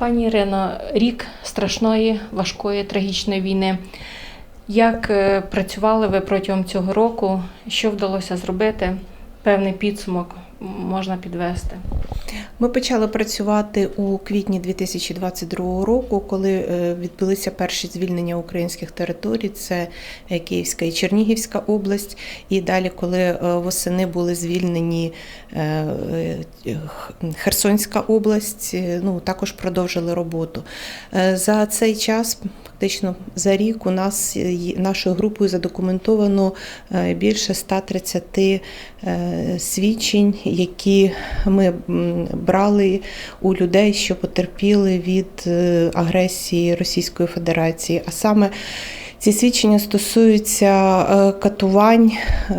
Пані Ірино, рік страшної, важкої, трагічної війни. Як е, працювали ви протягом цього року? Що вдалося зробити? Певний підсумок можна підвести. Ми почали працювати у квітні 2022 року, коли е, відбулися перші звільнення українських територій. Це е, Київська і Чернігівська область. І далі, коли е, восени були звільнені Херсонська область, ну також продовжили роботу. За цей час. Фактично за рік у нас нашою групою задокументовано більше 130 е, свідчень, які ми брали у людей, що потерпіли від е, агресії Російської Федерації. А саме ці свідчення стосуються е, катувань, е,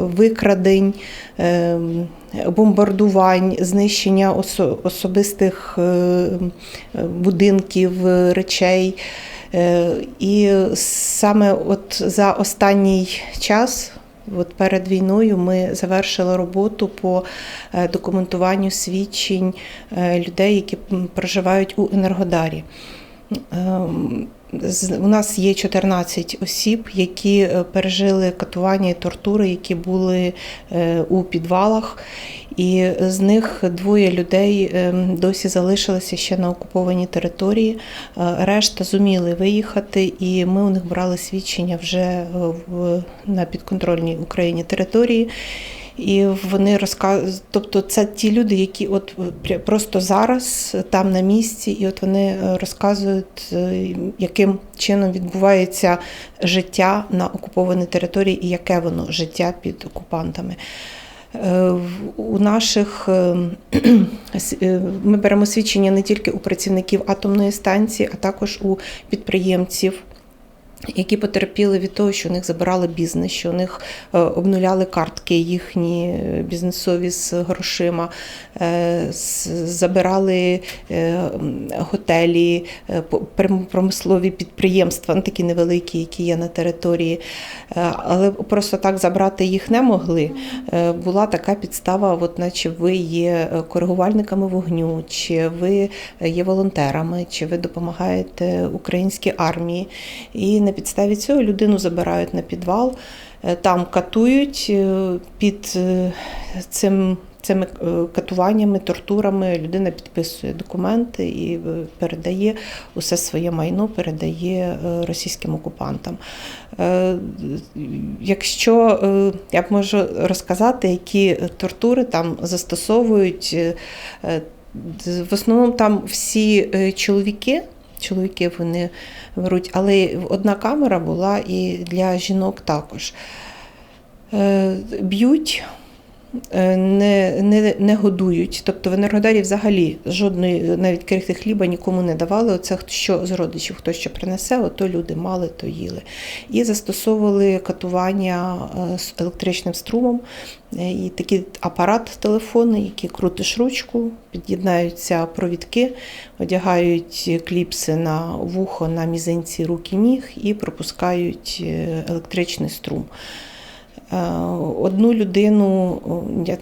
викрадень. Бомбардувань, знищення особистих будинків, речей. І саме от за останній час, от перед війною, ми завершили роботу по е, документуванню свідчень е, людей, які проживають у Енергодарі. У нас є 14 осіб, які е, пережили катування і тортури, які були е, у підвалах. І з них двоє людей ем, досі залишилися ще на окупованій території. Е, Решта зуміли виїхати, і ми у них брали свідчення вже на підконтрольній Україні території. І вони розказують, тобто це ті люди, які от пря- просто зараз там на місці, і от вони е, розказують, е, яким чином відбувається життя на окупованій території і яке воно життя під окупантами. Е, У наших е, е, ми беремо свідчення не тільки у працівників атомної станції, а також у підприємців. Які потерпіли від того, що у них забирали бізнес, що у них е, обнуляли картки їхні е, бізнесові з грошима, е, забирали готелі, промислові підприємства, ну, такі невеликі, які є на території. Але просто так забрати їх не могли. Була така підстава, от наче ви є коригувальниками вогню, чи ви є волонтерами, чи ви допомагаєте українській армії. І на підставі цього людину забирають на підвал, е, там катують е, під е, цим. Цими катуваннями, тортурами людина підписує документи і передає усе своє майно, передає російським окупантам. Якщо я б можу розказати, які тортури там застосовують, в основному там всі чоловіки. Чоловіки вони беруть, але одна камера була і для жінок також. Е, Б'ють, не, не, не годують. Тобто в Енергодарі взагалі жодної навіть крихти хліба нікому не давали. Оце що з родичів, хто що принесе, ото люди мали, то їли. І застосовували катування е, з електричним струмом. Е, І такий апарат телефонний, який крутиш ручку, під'єднаються провідки, одягають кліпси на вухо, на мізинці руки ніг і пропускають е, електричний струм. Е, Одну людину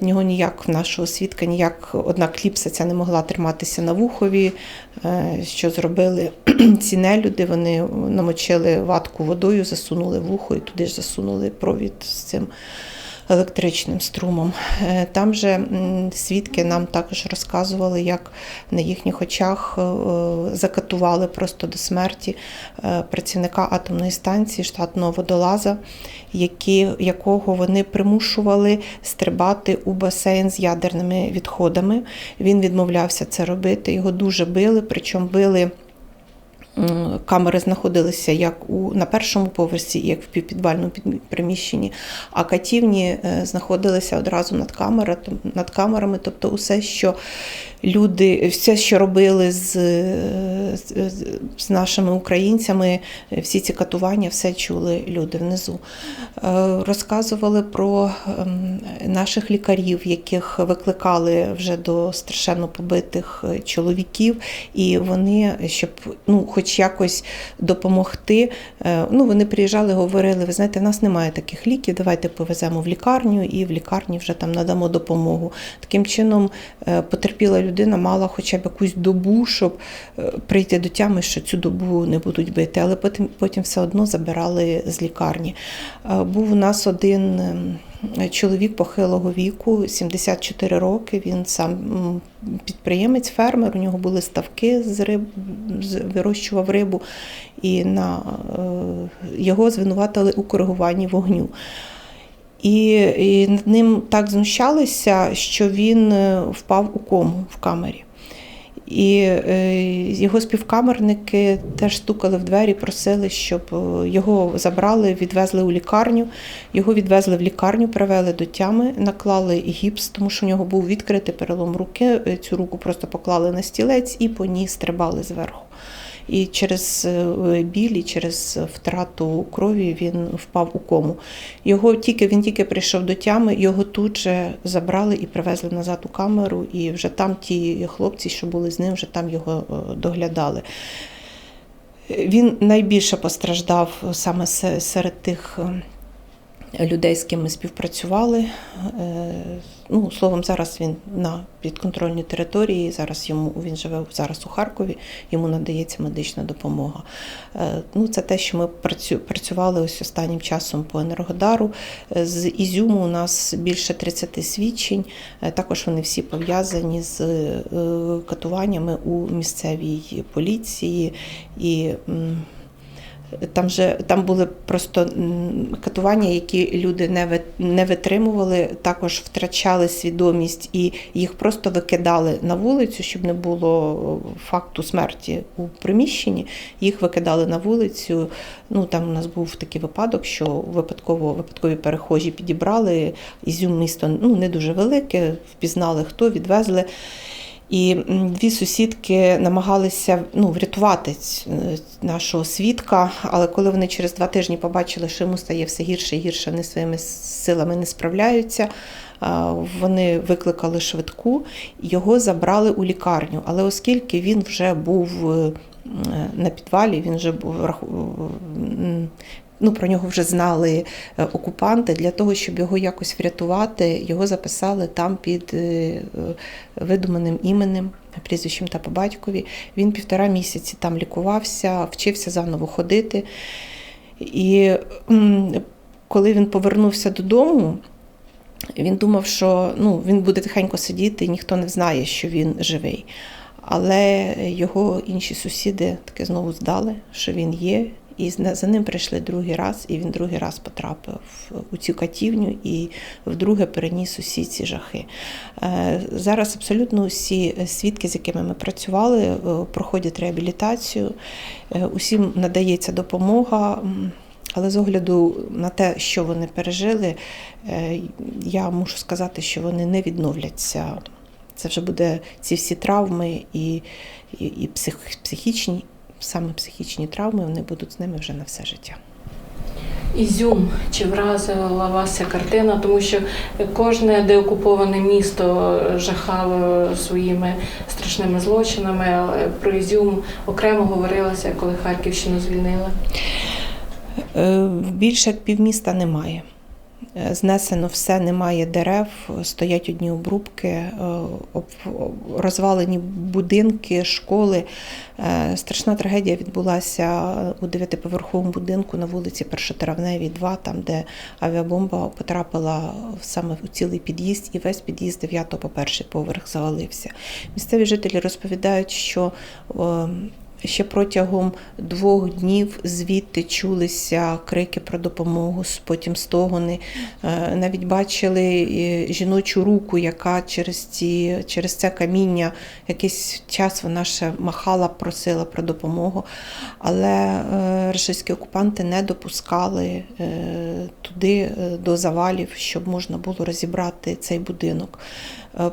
нього ніяк нашого свідка, ніяк одна кліпса ця не могла триматися на вухові. Е, Що зробили ці нелюди? Вони намочили ватку водою, засунули вухо і туди ж засунули провід з цим електричним струмом. Е, Там же свідки нам також розказували, як на їхніх очах е, закатували просто до смерті е, працівника атомної станції, штатного водолаза, які, якого вони примушували стрибати у басейн з ядерними відходами. Він відмовлявся це робити. Його дуже били, причому били. Камери знаходилися як у на першому поверсі, як в півпідвальному приміщенні, а катівні е, знаходилися одразу над камера, над камерами. Тобто, усе, що люди, все, що робили з, е, з, з нашими українцями, е, всі ці катування, все чули люди внизу. Е, Розказували про ем, наших лікарів, яких викликали вже до страшенно побитих е, чоловіків, і вони, щоб ну, хоч хоч якось допомогти. Е, Ну, вони приїжджали, говорили: ви знаєте, в нас немає таких ліків, давайте повеземо в лікарню і в лікарні вже там надамо допомогу. Таким чином, е, потерпіла людина мала хоча б якусь добу, щоб е, прийти до тями, що цю добу не будуть бити, але потім, потім все одно забирали з лікарні. Був у нас один ем, чоловік похилого віку, 74 роки. Він сам підприємець, фермер. У нього були ставки з риб, вирощував рибу, і на е, його звинуватили у коригуванні вогню. І, і над ним так знущалися, що він е, впав у кому в камері. І е, його співкамерники теж стукали в двері, просили, щоб е, його забрали, відвезли у лікарню. Його відвезли в лікарню, привели до тями, наклали гіпс, тому що у нього був відкритий перелом руки. Е, Цю руку просто поклали на стілець і по ній стрибали зверху. І через е, біль, і через втрату крові він впав у кому. Його тільки він тільки прийшов до тями, його тут же забрали і привезли назад у камеру. І вже там ті хлопці, що були з ним, вже там його е, доглядали. Він найбільше постраждав саме серед тих е, людей, з ким ми співпрацювали. Ну, словом, зараз він на підконтрольній території. Зараз йому він живе зараз у Харкові, йому надається медична допомога. Е, Ну, це те, що ми працювали ось останнім часом по Енергодару. Е, З Ізюму у нас більше 30 свідчень. Е, Також вони всі пов'язані з катуваннями у місцевій поліції і. Там же там були просто катування, які люди не не витримували, також втрачали свідомість і їх просто викидали на вулицю, щоб не було факту смерті у приміщенні. Їх викидали на вулицю. Ну там у нас був такий випадок, що випадково випадкові перехожі підібрали ізюм місто ну не дуже велике, впізнали хто, відвезли. І дві сусідки намагалися ну, врятувати е, нашого свідка, але коли вони через два тижні побачили, що йому стає все гірше і гірше, вони своїми силами не справляються. Вони викликали швидку, його забрали у лікарню. Але оскільки він вже був е, на підвалі, він вже був ну, про нього вже знали е, окупанти. Для того, щоб його якось врятувати, його записали там під е, е, видуманим іменем, прізвищем та по батькові. Він півтора місяці там лікувався, вчився заново ходити. І коли він повернувся додому, він думав, що ну, він буде тихенько сидіти, і ніхто не знає, що він живий. Але його інші сусіди таки знову здали, що він є. І за ним прийшли другий раз, і він другий раз потрапив у цю катівню і вдруге переніс усі ці жахи. Е, Зараз абсолютно усі свідки, з якими ми працювали, е, проходять реабілітацію, е, усім надається допомога. Але з огляду на те, що вони пережили, е, я мушу сказати, що вони не відновляться. Це вже буде ці всі травми і, і, і псих, психічні, саме психічні травми, вони будуть з ними вже на все життя. Ізюм, чи вразила вас ця картина, тому що кожне деокуповане місто жахало своїми страшними злочинами, але про Ізюм окремо говорилося, коли Харківщину звільнили. Е, Більше як півміста немає. Е, Знесено все, немає дерев, стоять одні обрубки, е, розвалені будинки, школи. Е, Страшна трагедія відбулася у дев'ятиповерховому будинку на вулиці Першотравневій, 2, там, де авіабомба потрапила саме у цілий під'їзд, і весь під'їзд 9 по перший поверх завалився. Місцеві жителі розповідають, що Ще протягом двох днів звідти чулися крики про допомогу, потім стогони. Е, Навіть бачили е, жіночу руку, яка через, ці, через це каміння якийсь час вона ще махала, просила про допомогу. Але е, російські окупанти не допускали туди до завалів, щоб можна було розібрати цей будинок.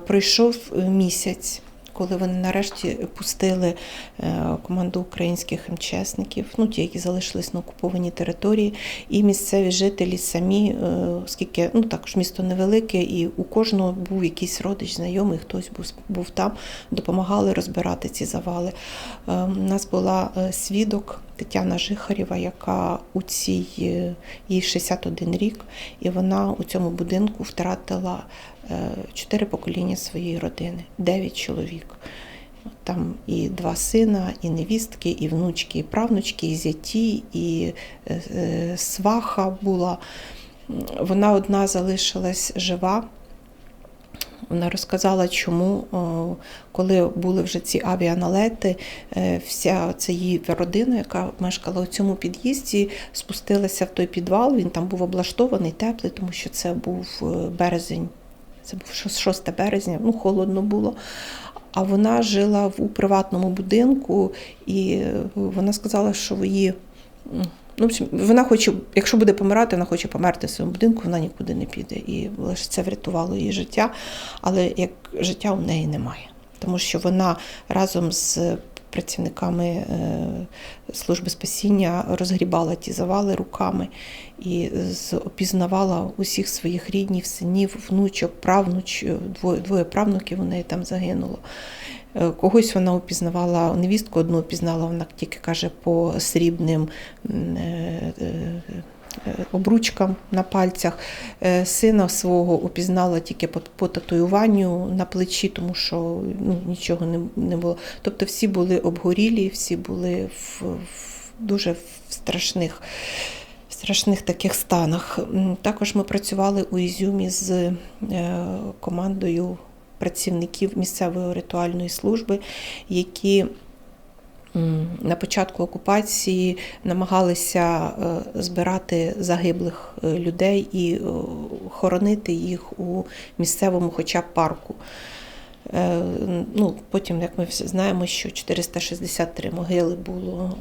Пройшов місяць. Коли вони нарешті пустили е, команду українських МЧСників, ну ті, які залишились на окупованій території, і місцеві жителі самі, е, оскільки ну також місто невелике, і у кожного був якийсь родич, знайомий, хтось був, був там, допомагали розбирати ці завали. Е, У нас була свідок Тетяна Жихарєва, яка у цій їй 61 рік, і вона у цьому будинку втратила чотири покоління своєї родини, дев'ять чоловік. Там і два сина, і невістки, і внучки, і правнучки, і зяті, і е, е, сваха була. Вона одна залишилась жива. Вона розказала, чому, коли були вже ці авіаналети, е, вся ця її родина, яка мешкала у цьому під'їзді, спустилася в той підвал. Він там був облаштований, теплий, тому що це був е, березень, це був 6 березня, ну холодно було. А вона жила у приватному будинку, і е, вона сказала, що її. Ну, вона хоче, якщо буде помирати, вона хоче померти в своєму будинку, вона нікуди не піде. І лише це врятувало її життя, але як життя у неї немає. Тому що вона разом з працівниками е, служби спасіння розгрібала ті завали руками і опізнавала усіх своїх ріднів, синів, внучок, правнуч, двоє, двоє правнуків у неї там загинуло. Е, Когось вона опізнавала, невістку одну опізнала, вона тільки каже по срібним е, е, е, обручкам на пальцях. Е, Сина свого опізнала тільки по, по татуюванню на плечі, тому що ну, нічого не, не було. Тобто всі були обгорілі, всі були в, в дуже в страшних. в Страшних таких станах. Також ми працювали у Ізюмі з е, командою працівників місцевої ритуальної служби, які на початку окупації намагалися е, збирати загиблих е, людей і е, хоронити їх у місцевому хоча б парку. Ну, потім, як ми знаємо, що 463 могили було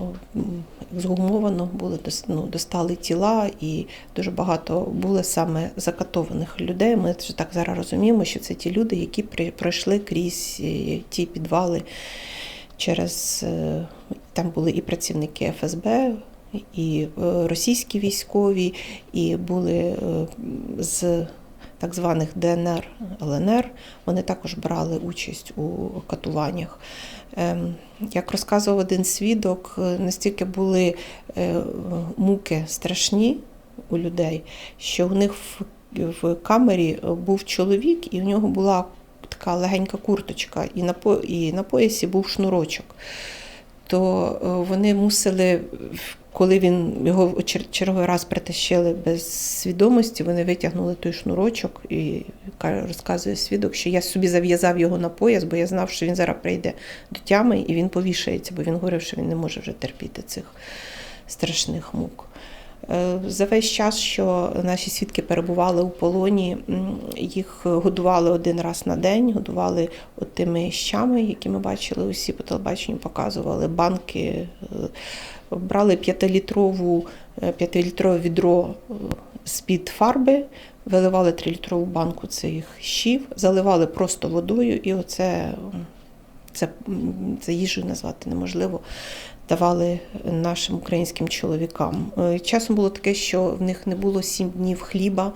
згумовано, були ну, достали тіла, і дуже багато було саме закатованих людей. Ми вже так зараз розуміємо, що це ті люди, які пройшли крізь ті підвали через е, там були і працівники ФСБ. І е, російські військові, і були е, з так званих ДНР, ЛНР, вони також брали участь у катуваннях. Ем, Як розказував один свідок, настільки були муки страшні у людей, що у них в, в камері був чоловік, і у нього була така легенька курточка, і на, і на поясі був шнурочок. То е, вони мусили, коли він його черговий раз притащили без свідомості, вони витягнули той шнурочок і розказує свідок, що я собі зав'язав його на пояс, бо я знав, що він зараз прийде до тями і він повішається, бо він говорив, що він не може вже терпіти цих страшних мук. Е, За весь час, що наші свідки перебували у полоні, їх годували один раз на день, годували от тими щами, які ми бачили усі по телебаченню, показували банки, е, брали п'ятилітрову, е, п'ятилітрове відро з-під фарби, виливали трилітрову банку цих щів, заливали просто водою, і оце це, це їжею назвати неможливо давали нашим українським чоловікам. Е, Часом було таке, що в них не було сім днів хліба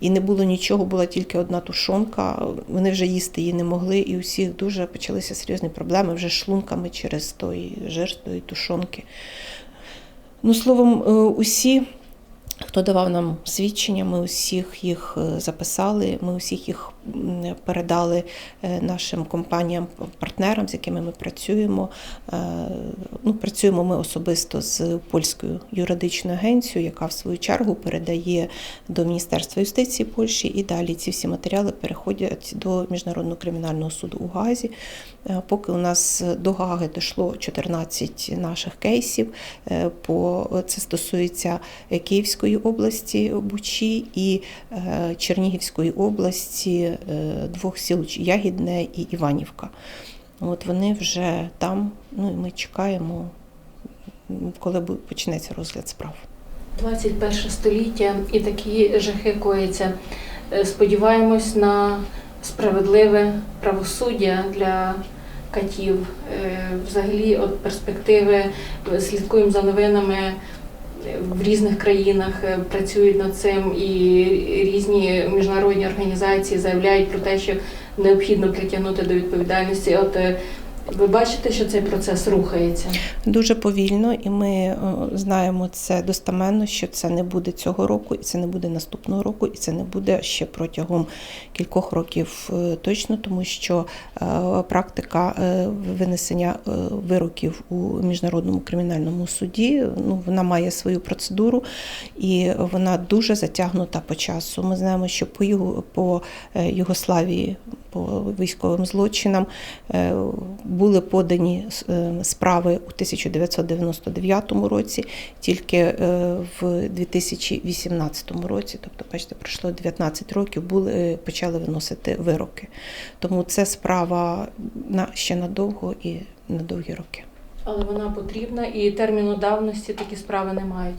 і не було нічого, була тільки одна тушонка. Вони вже їсти її не могли, і у всіх дуже почалися серйозні проблеми вже шлунками через той жир, тої тушонки. Ну, словом, е, усі. Хто давав нам свідчення, ми усіх їх е, записали, ми усіх їх передали е, нашим компаніям, партнерам, з якими ми працюємо. Е, Ну, працюємо ми особисто з польською юридичною агенцією, яка в свою чергу передає до Міністерства юстиції Польщі, і далі ці всі матеріали переходять до Міжнародного кримінального суду у Газі. Е, Поки у нас до Гаги дійшло 14 наших кейсів, е, по це стосується е, Київської області Бучі і е, Чернігівської області е, двох сіл Ягідне і Іванівка. От вони вже там, ну і ми чекаємо, коли почнеться розгляд справ. 21 століття і такі жахи кояться. Е, Сподіваємось на справедливе правосуддя для катів. Е, Взагалі, от перспективи, е, слідкуємо за новинами. е, В різних країнах працюють над цим, і різні міжнародні організації заявляють про те, що необхідно притягнути до відповідальності. От ви бачите, що цей процес рухається? Дуже повільно, і ми е, знаємо це достеменно, що це не буде цього року, і це не буде наступного року, і це не буде ще протягом кількох років е, точно, тому що е, практика винесення вироків у міжнародному кримінальному суді ну вона має свою процедуру і вона дуже затягнута по часу. Ми знаємо, що по Юго- по Югославії, військовим злочинам е, були подані е, справи у 1999 році, тільки е, в 2018 році, тобто, бачите, пройшло 19 років, були почали виносити вироки. Тому це справа на ще надовго і на довгі роки. Але вона потрібна і терміну давності такі справи не мають.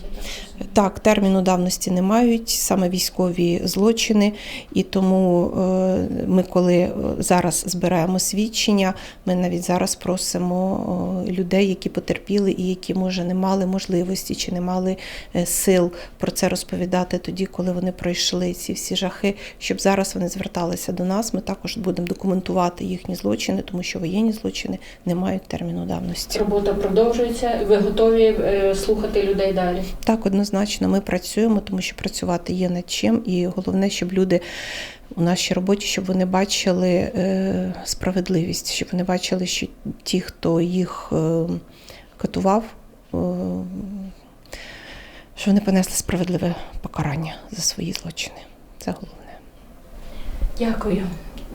Так терміну давності не мають саме військові злочини, і тому е, ми, коли е, зараз збираємо свідчення, ми навіть зараз просимо е, людей, які потерпіли і які може не мали можливості чи не мали сил про це розповідати тоді, коли вони пройшли ці всі жахи, щоб зараз вони зверталися до нас. Ми також будемо документувати їхні злочини, тому що воєнні злочини не мають терміну давності. Робота продовжується. Ви готові е, слухати людей далі? Так, однозначно, ми працюємо, тому що працювати є над чим, і головне, щоб люди у нашій роботі, щоб вони бачили е, справедливість, щоб вони бачили, що ті, хто їх е, катував, що вони понесли справедливе покарання за свої злочини. Це головне. Дякую.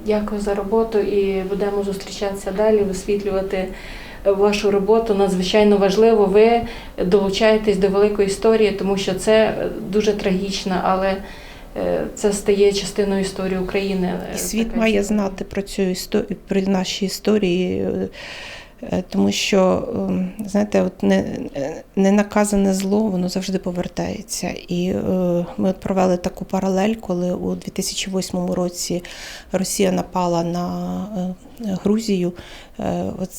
Дякую за роботу і будемо зустрічатися далі, висвітлювати вашу роботу. Надзвичайно важливо. Ви долучаєтесь до великої історії, тому що це дуже трагічно, але е, це стає частиною історії України. І Е, світ така має знати про цю історію, про наші історії, е, тому що, ем, знаєте, от не, не наказане зло, воно завжди повертається. І е, ми от провели таку паралель, коли у 2008 році Росія напала на Грузію. Е, От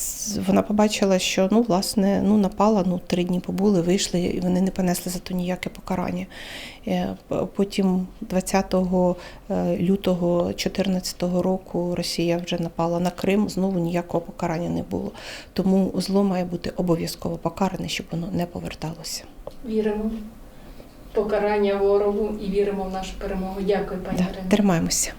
вона побачила, що ну, власне, ну, напала, ну, три дні побули, вийшли, і вони не понесли за то ніяке покарання. Е, Потім 20 е, лютого 2014 року Росія вже напала на Крим, знову ніякого покарання не було. Тому зло має бути обов'язково покаране, щоб воно не поверталося. Віримо покарання ворогу і віримо в нашу перемогу. Дякую, пані Да, Тримаємося.